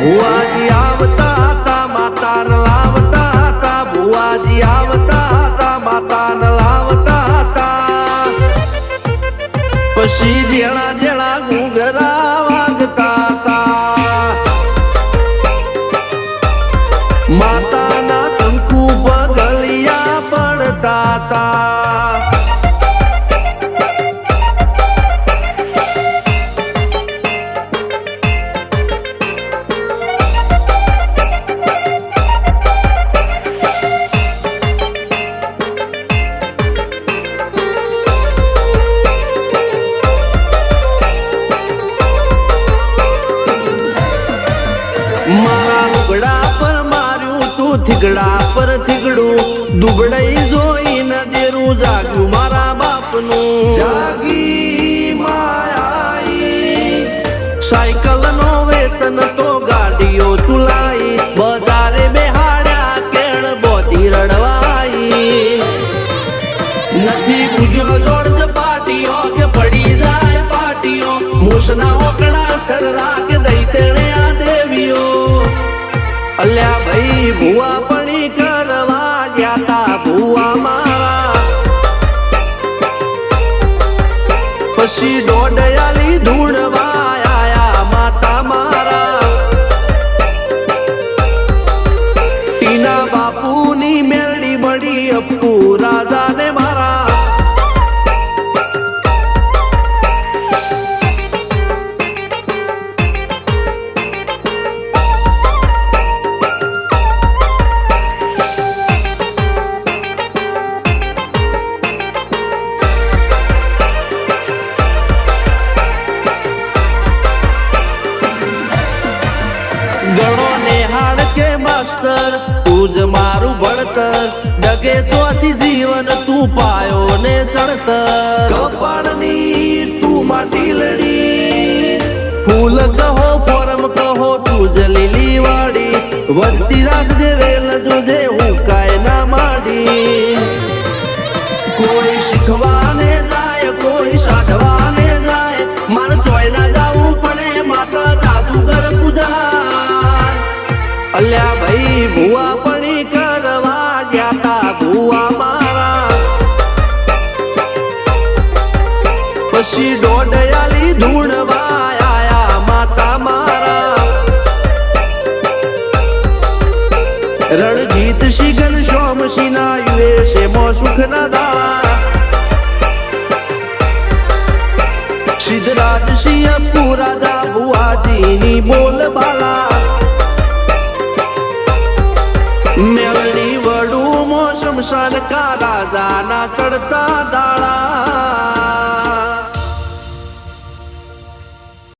ભુવાજી આવતા હતા માતા લાવતા હતા, ભુવાજી આવતા હતા માતા લાવતા હતા. પછી જેણા જેણા ઘૂંઘરા વાગતા હતા. માતાના થીગડા પર થીગડું દુબળઈ જોઈને દેરું જાગ્યું મારા બાપનું. જાગી માયાઈ. સાયકલ નો વેતન તો ગાડીઓ તુલાઈ બજારે બેહાડ્યા કેળ બોધી રડવાઈ. નથી પૂજ્યો જોડ પાટીઓ કે પડી જાય પાટીઓ મૂસના ઓકડા થરરા કે અલ્યા ભાઈ ભુવા પણી કરવા જાતા ભુવા મારા. પછી દોડયાલી ધૂણવા માતા મારા. ટીના માસ્ટર તું જ મારું ભણતર. જગે ચોથી જીવન તું પાયો ને ચણતર. કપાળની તું માટી લડી. ફૂલ કહો ફોરમ કહો તું જ લીલી વાડી. વધતી રાખજે વેલ જોજે હું કાય ના માડી. કોઈ શીખવાને અલ્યા ભાઈ, ભુવા પણી કરવા તા ભુવા મારા. પછી દોડયાલી ધૂણવા આયા માતા મારા. રણજીત શિગન સોમસિંહ યુએ છે મો સુખ ના દાળા. સિદ્ધરાજ સિંહ, પુરાદા, ભુવાજીની બોલ બાલા. કા રાજાના ચડતા